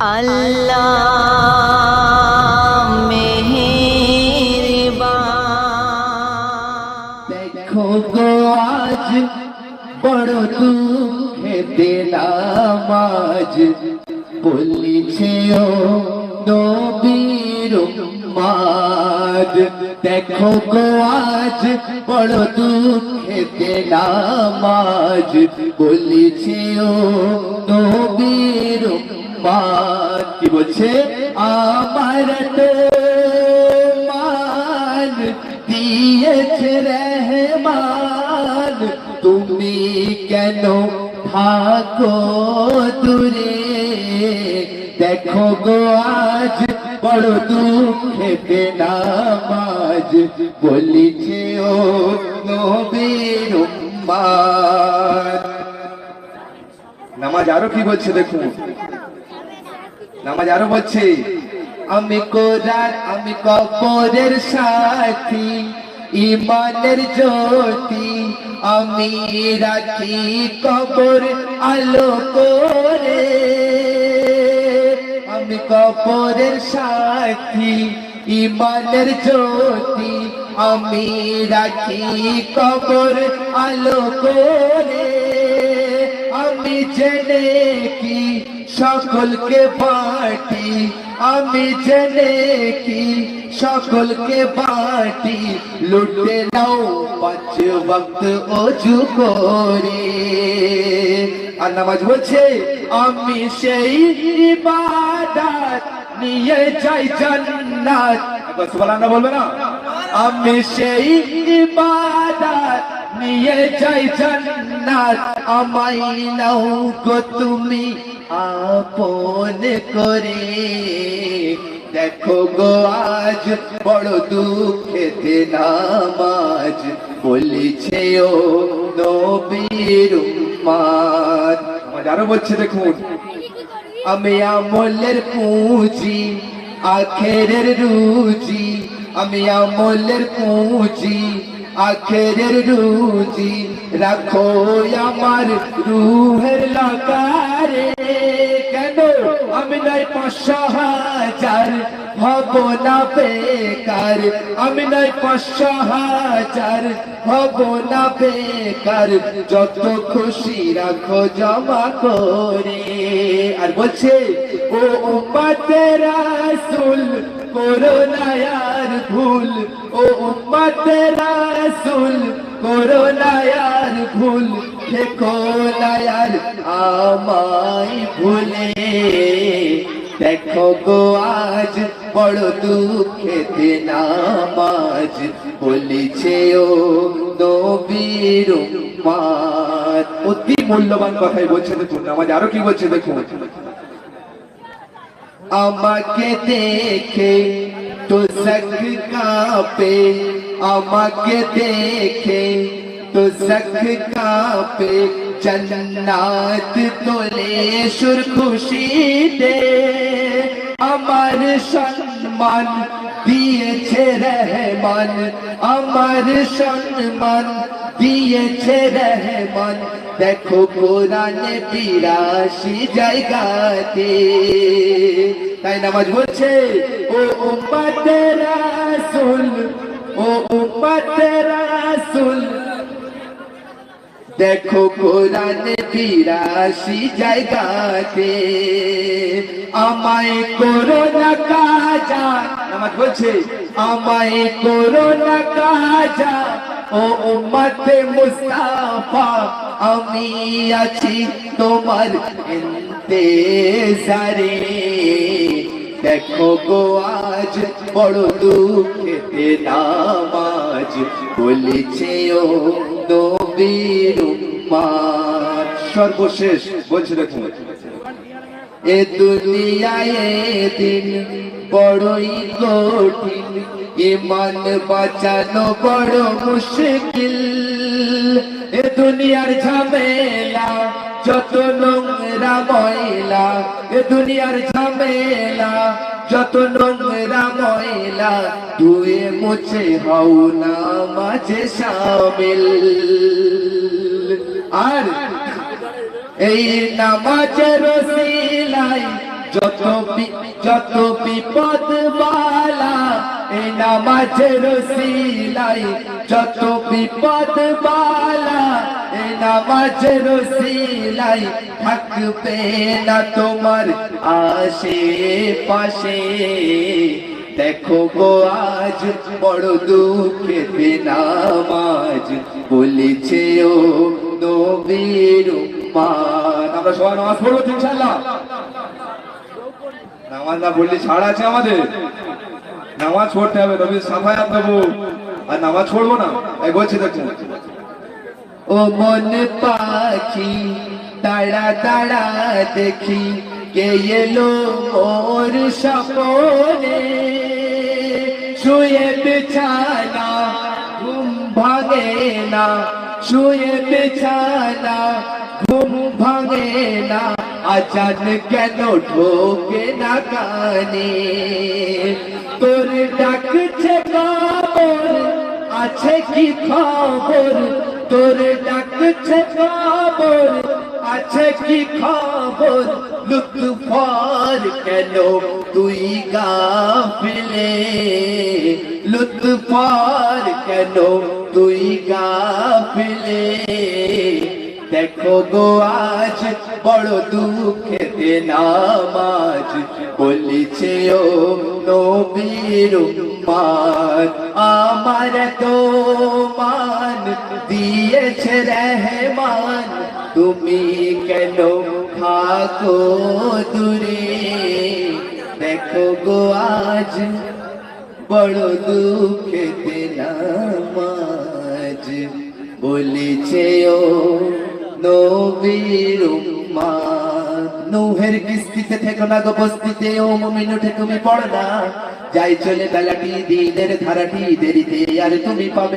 আল্লাহ মেহেরবান। দেখো গো আজ বড় দুঃখে দিলাম আজ। বলিছে ও নবীর মাদ দেখো গো, আজ বড় দুঃখে দিলাম আজ বলিছে ও নবীর মাদ কি বলছে? আমার তো মান দিয়েছে রহমান। তুমি কেন থাকো দূরে? দেখো গো, আজ বড় দুঃখে নামাজ বলিছে, ও নবীর নামাজ আরও কি বলছে দেখুন? নামাজ আরও বলছে, আমি কোরআন, আমি কবরের সাথী ইমানের জ্যোতি, আমি রাখি কবর আলো করে। আমি কবরের সাথী ইমানের জ্যোতি আমি রাখি। কবর আলো করে আমি জেনে কি সকলকে বাটি? আমি জেনে কি সকলকে বাটি? লুটে নাও, পাঁচ ভক্ত অজু করে। আর নামাজ বলছে, আমি সেই ইবাদত নিয়ে যাই জান্নাত। সুবহানাল্লাহ বলবে না? আমি সেই ইবাদত নিয়ে যাই জান্নাত। আমায় নাও গো তুমি আপন করে। দেখো গো, আজ বড় দুঃখেতে নামাজ বলিছে ও নবীর উম্মাদ। আরও বলছে, দেখুন, আমি আমলের পুঁজি, আখেরের রুজি আমি আমলের পুঁজি, আখেরের রুজি। রাখো আমার রুহের লাগারে। কেন? আমি নাই পাঁচশো হাজার, হব না বেকার। আমি নাই পাঁচশো হাজার, হব না বেকার। যত খুশি রাখো জমা করে। আর বলছে, ও উম্মতের রাসূল করো আর ভুল, ও উম্মতের রাসূল, করো ভুল দেখো না আর আমায় ভুলে। দেখো গো, আজ বড় দুঃখেতে নামাজ, বলিছে ও নবীর অতি মূল্যবান কথাই বলছে, দেখুন নামাজ আরও কি বলছে, দেখুন। আমাকে দেখে তো সক কাঁপে আমাকে দেখে তো সক কাঁপে জন্নাত তোলে সুর খুশিতে আমার সম্মান দিয়েছে রহমান, আমার সম্মান। দিয়েছে রহমান, দেখো কোরআনে বিরাশি জায়গাতে। তাই নামাজ বলছে, ও উম্মতের রাসূল, ও উম্মতের রাসূল, দেখো কোরআনে বিরাশি জায়গাতে। আমায় করোনা কাজা নামাজ বলছে, আমায় করোনা ও উম্মতে মুস্তাফা, আমি আছি তোমার ইন্তেজারে। দেখো গো, আজ বড় দুঃখেতে নামাজ বলেছে ও নবীর সর্বশেষ বলছে দেখুন। এ দুনিয়ায় দিন বড়ই কঠিন। ইমান বাঁচানো বড় মুশকিল। এ দুনিয়ার ঝামেলা, যত নোংরা ময়লা। এ দুনিয়ার ঝামেলা, যত নোংরা ময়লা। ধুয়ে মুছে হও না মাঝে শামিল আর এই নামাজের রসিলাই যত যত বিপদ বালা, এই নামাজের সিলাই যত বিপদ বালা, এই নামাজের সিলাই থাকবে না তোমার আশে পাশে দেখো গো, আজ বড় দুঃখে নামাজ বলেছে ও নবীর উম্মাদ। আমরা সবাই নামাজ পড়ব ইনশাল্লাহ নামাজ না পড়লে ছাড় আছে আমাদের। নামাজ পড়তে হবে তবে সাফায়াত দেবো আর নামাজ পড়ব না এই বলছি দেখুন ও মন পাখি তাড়া তাড়া দেখি, কে এলো মোর সপনে শুয়ে বিছানা, ঘুম ভাঙে না, শুয়ে বিছানা ঘুম ভাঙে না আচান কেন ঢোকে না কানে? তোর ডাকছে কাবর আছে কি খবর? তোর ডাকছে খবর আছে কি খবর? লুৎফর কেন তুই গাফিলে? লুৎফর কেন তুই গাফিলে? দেখো গো আজ বড় দুঃখেতে নামাজ বলিছে ও নবীর উম্মাদ, আমার তো মান দিয়েছে রহমান। তুমি কেন থাকো দূরে? দেখো গো আজ বড় দুঃখেতে নামাজ বলেছে ও নবীর উম্মাদ। নূহের কিস্তিতে থেকো না গো বস্তিতে, ও মুমিন, উঠে তুমি পড়ো না। যাই চলে বেলাটি, দিনের ধারাটি দেরিতে আর তুমি পাবে